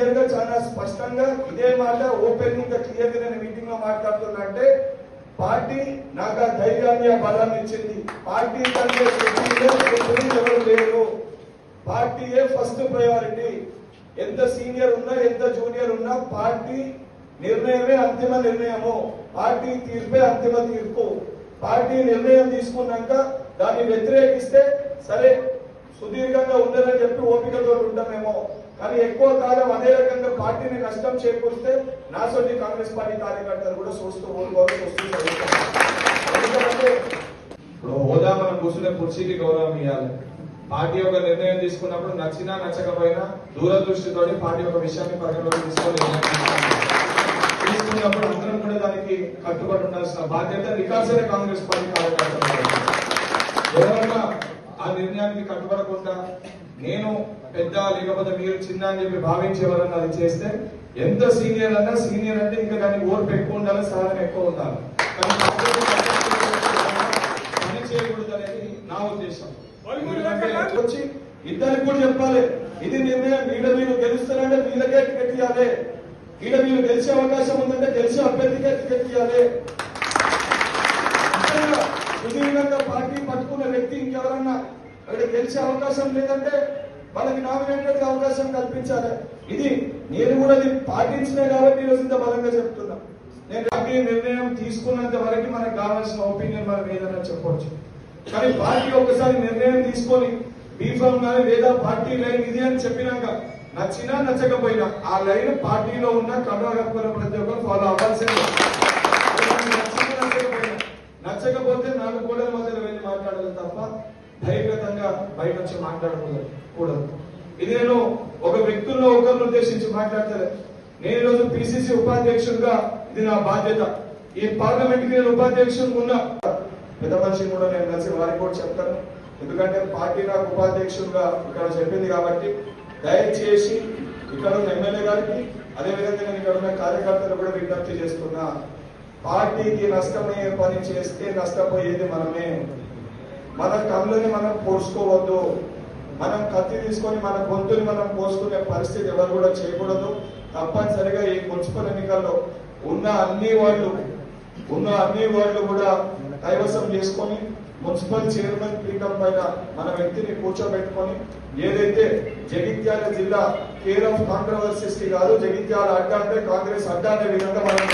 క్లియర్గా చాలా స్పష్టంగా ఇదే మాట ఓపెన్గా క్లియర్గా నేను మీటింగ్లో మాట్లాడుతున్నా అంటే పార్టీ నాకు ఆ ధైర్యాన్ని ఆ బలాన్ని ఇచ్చింది. పార్టీ కంటే ఎవరు లేరు. పార్టీయే ఫస్ట్ ప్రయారిటీ. ఎంత సీనియర్ ఉన్నా ఎంత జూనియర్ ఉన్నా పార్టీ నిర్ణయమే అంతిమ నిర్ణయము. పార్టీ తీర్పే అంతిమ తీర్పు. పార్టీ నిర్ణయం తీసుకున్నాక దాన్ని వ్యతిరేకిస్తే సరే సుదీర్ఘంగా ఉండదని చెప్పి ఓపికతో ఉంటామేమో. కానీ ఎక్కువ కాలం అదే రకంగా పార్టీని నష్టం చేకూరిస్తే నాసోటి కాంగ్రెస్ పార్టీ కార్యకర్తలు కూడా చూస్తూ ఊరుకోవాల్సి వస్తుంది ఎందుకంటే ఇప్పుడు హోదా మనం కూర్చునే కుర్చీకి గౌరవం ఇవ్వాలి. పార్టీ యొక్క నిర్ణయం తీసుకున్నప్పుడు నచ్చినా నచ్చకపోయినా దూరదృష్టితో పార్టీ ఒక విషయాన్ని పరిగణలోకి తీసుకొని తీసుకున్నప్పుడు అందరం కూడా దానికి కట్టుబడి ఉండాల్సిన బాధ్యత రికార్సరే కాంగ్రెస్ పార్టీ కార్యకర్తలు. సైన్యానికి కట్టుబడకుండా నేను పెద్ద లేకపోతే మీరు చిన్న అని చెప్పి భావించేవారని అది చేస్తే ఎంత సీనియర్ అన్నా సీనియర్ అంటే ఇంకా దానికి ఓర్పు ఎక్కువ ఉండాలి సహనం ఎక్కువ ఉండాలి. పని చేయకూడదు అనేది నా ఉద్దేశం. వచ్చి ఇద్దరికి కూడా చెప్పాలి ఇది నిర్ణయం వీళ్ళ మీరు గెలుస్తారంటే వీళ్ళకే టికెట్ ఇవ్వాలి. ఈడ మీరు గెలిచే అవకాశం ఉందంటే గెలిచే అభ్యర్థికే టికెట్ ఇవ్వాలి. సుదీర్ఘంగా పార్టీ పట్టుకున్న వ్యక్తి ఇంకెవరన్నా అక్కడ గెలిచే అవకాశం లేదంటే వాళ్ళకి నామినేటెడ్ అవకాశం కల్పించాలి. ఇది నేను కూడా ఇది పాటించినా కాబట్టి ఈరోజు ఇంత బలంగా చెప్తున్నా. నేను పార్టీ నిర్ణయం తీసుకున్నంత వరకు మనకు కావాల్సిన ఒపీనియన్ మనం ఏదైనా చెప్పవచ్చు కానీ పార్టీ ఒకసారి నిర్ణయం తీసుకొని బీఫామ్ కానీ లేదా పార్టీ లైన్ ఇది అని చెప్పినాక నచ్చినా నచ్చకపోయినా ఆ లైన్ పార్టీలో ఉన్న కర్ణాటక ప్రతి ఒక్కరు ఫాలో అవ్వాల్సిందే. నచ్చకపోయినా నచ్చకపోతే నాలుగు కూడా మధ్యలో వెళ్ళి మాట్లాడాలి తప్ప ధైర్యంగా బయట వచ్చి మాట్లాడకూడదు. ఇది నేను ఒక వ్యక్తుల్లో ఒకరిని ఉద్దేశించి మాట్లాడతాను. నేను ఈరోజు పిసిసి ఉపాధ్యక్షుడిగా ఇది నా బాధ్యత. ఈ పార్లమెంట్కి నేను ఉపాధ్యక్షుడు ఉన్నా. పెద్ద మనిషిని కూడా నేను కలిసి వారికి కూడా చెప్తాను. ఎందుకంటే పార్టీ నాకు ఉపాధ్యక్షుడిగా ఇక్కడ చెప్పింది కాబట్టి దయచేసి ఇక్కడ ఉన్న ఎమ్మెల్యే గారికి అదేవిధంగా నేను ఇక్కడ ఉన్న కార్యకర్తలు కూడా విజ్ఞప్తి చేస్తున్నా. పార్టీకి నష్టమయ్యే పని చేస్తే నష్టపోయేది మనమే. మన కళ్ళని మనం పోసుకోవద్దు. మనం కత్తి తీసుకొని మన గొంతుని మనం పోసుకునే పరిస్థితి ఎవరు కూడా చేయకూడదు. తప్పనిసరిగా ఈ మున్సిపల్ ఎన్నికల్లో ఉన్న అన్ని వాళ్ళు ఉన్న అన్ని వాళ్ళు కూడా కైవసం చేసుకొని మున్సిపల్ చైర్మన్ పీఠం పైన మన వ్యక్తిని కూర్చోబెట్టుకొని ఏదైతే జగిత్యాల జిల్లా కేర్ ఆఫ్ కాంట్రవర్సీస్ కాదు జగిత్యాల అడ్డా అంటే కాంగ్రెస్ అడ్డా అనే విధంగా మనం